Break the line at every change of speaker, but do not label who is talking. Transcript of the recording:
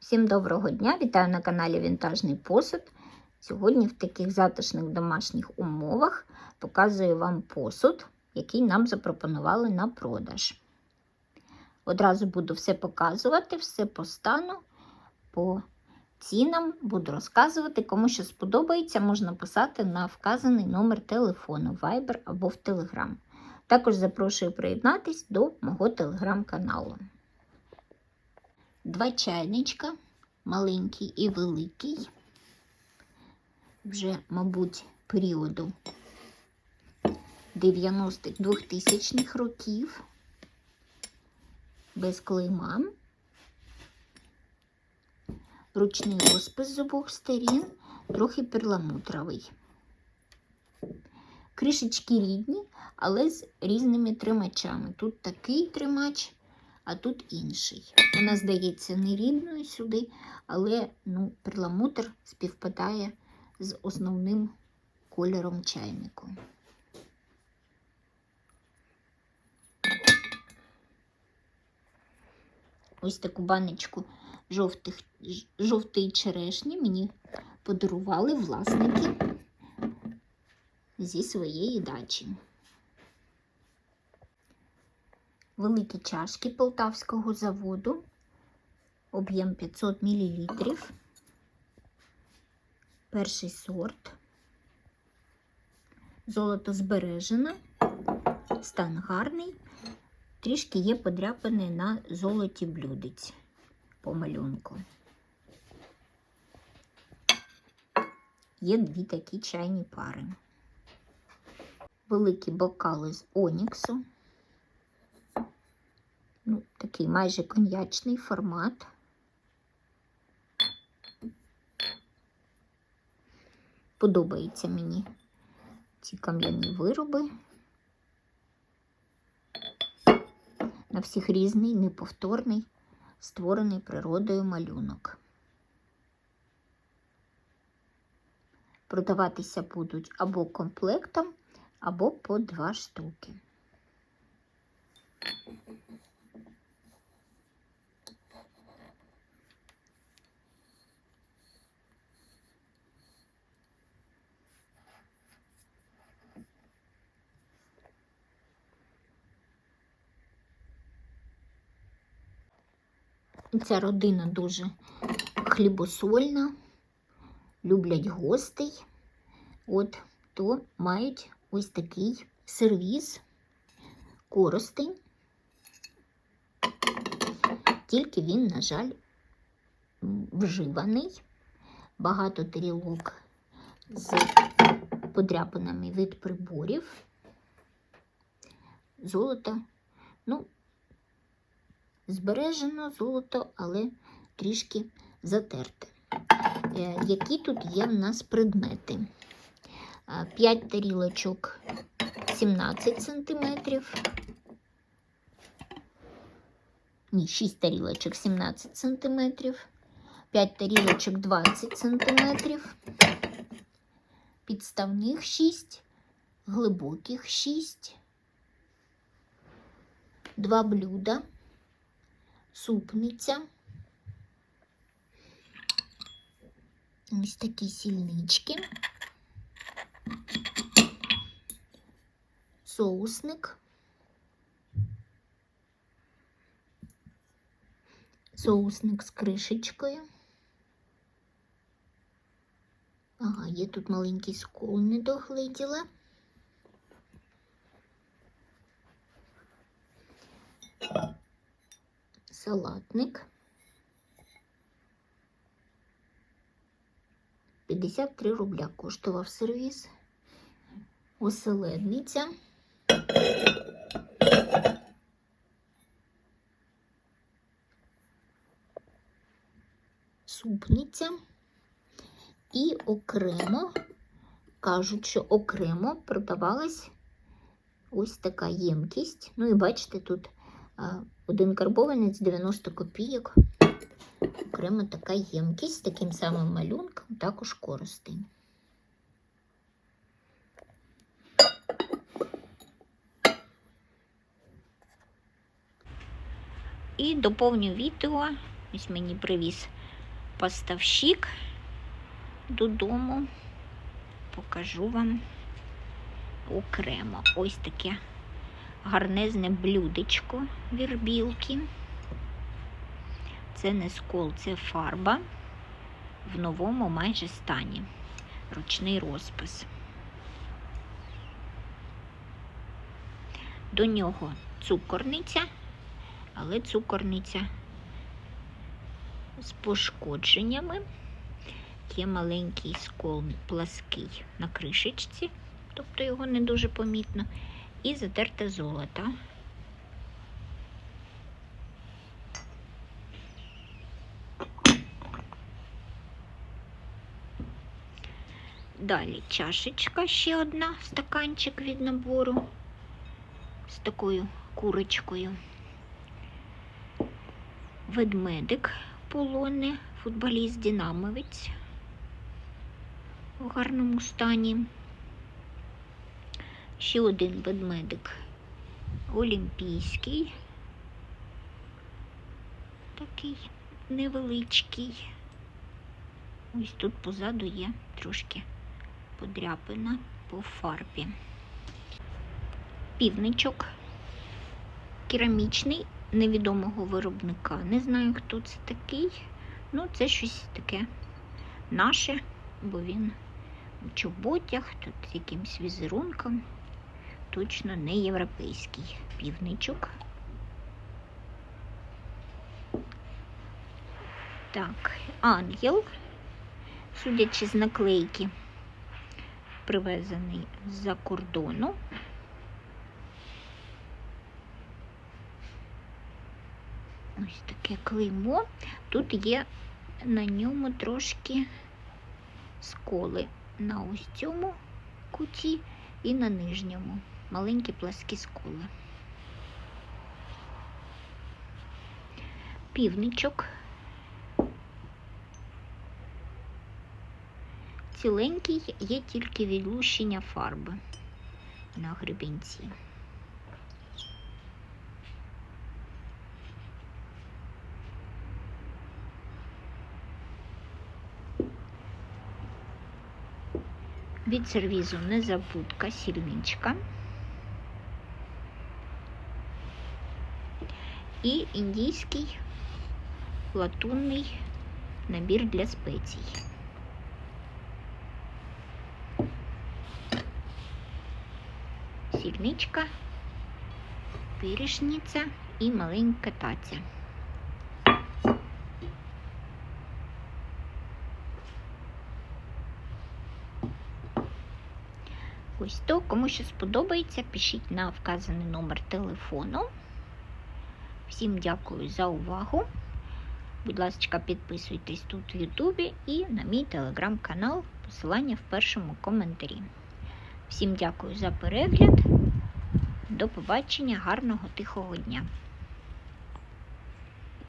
Всім доброго дня! Вітаю на каналі Вінтажний посуд. Сьогодні в таких затишних домашніх умовах показую вам посуд, який нам запропонували на продаж. Одразу буду все показувати, все по стану, по цінам буду розказувати. Кому що сподобається, можна писати на вказаний номер телефону Viber або в Telegram. Також запрошую приєднатись до мого телеграм-каналу. Два чайничка, маленький і великий, вже, мабуть, періоду 90-х 2000-х років, без клейма, ручний розпис з обох сторін, трохи перламутровий. Кришечки рідні, але з різними тримачами. Тут такий тримач, а тут інший. Вона здається не рідною сюди, але ну, перламутр співпадає з основним кольором чайнику. Ось таку баночку жовтих, жовтої черешні мені подарували власники зі своєї дачі. Великі чашки полтавського заводу, об'єм 500 мл, перший сорт, золото збережено, стан гарний, трішки є подряпини на золоті блюдець по малюнку. Є дві такі чайні пари. Великі бокали з оніксу. Ну, такий майже коньячний формат. Подобаються мені ці кам'яні вироби. На всіх різний, неповторний, створений природою малюнок. Продаватися будуть або комплектом, або по два штуки. Ця родина дуже хлібосольна, люблять гостей. От, то мають ось такий сервіз коростень. Тільки він, на жаль, вживаний. Багато тарілок з подряпинами від приборів. Золото, ну, збережено золото, але трішки затерте. Е, Які тут є в нас предмети? 5 тарілочок 17 сантиметрів. Ні, 6 тарілочок 17 сантиметрів. 5 тарілочок 20 сантиметрів. Підставних 6, глибоких 6. Два блюда супниця. Ось такі сільнички. Соусник. Соусник з кришечкою. Ага, є тут маленький скол, не догледіла. Салатник. 53 рубля коштував сервіс. Оселедниця. Супниця. І окремо, кажуть, що окремо продавалась ось така ємкість. Ну і бачите, тут один карбованець 90 копійок. Окремо така ємкість з таким самим малюнком, також користень. І доповню відео. Ось мені привіз поставщик додому. Покажу вам окремо. Ось таке гарнезне блюдечко вірбілки. Це не скол, це фарба в новому майже стані. Ручний розпис. До нього цукорниця, але цукорниця з пошкодженнями. Є маленький скол плаский на кришечці, тобто його не дуже помітно, і затерте золото. Далі чашечка ще одна, стаканчик від набору з такою курочкою. Ведмедик полонне, футболіст Динамовець у гарному стані. Ще один ведмедик олімпійський, такий невеличкий. Ось тут позаду є трошки подряпина по фарбі. Півничок керамічний невідомого виробника. Не знаю, хто це такий. Ну, це щось таке наше, бо він у чоботях, тут з якимсь візерунком. Точно не європейський півничок. Так, ангел, судячи з наклейки, привезений з-за кордону. Ось таке клеймо. Тут є на ньому трошки сколи на ось цьому куті і на нижньому. Маленькі пласкі сколи. Півничок. Ціленький є тільки відлущення фарби на гребінці. Від сервізу незабудка, сільничка і індійський латунний набір для спецій. Сільничка, пирішниця і маленька таця. Ось то, кому що сподобається, пишіть на вказаний номер телефону. Всім дякую за увагу. Будь ласка, підписуйтесь тут в Ютубі і на мій телеграм-канал. Посилання в першому коментарі. Всім дякую за перегляд. До побачення, гарного тихого дня!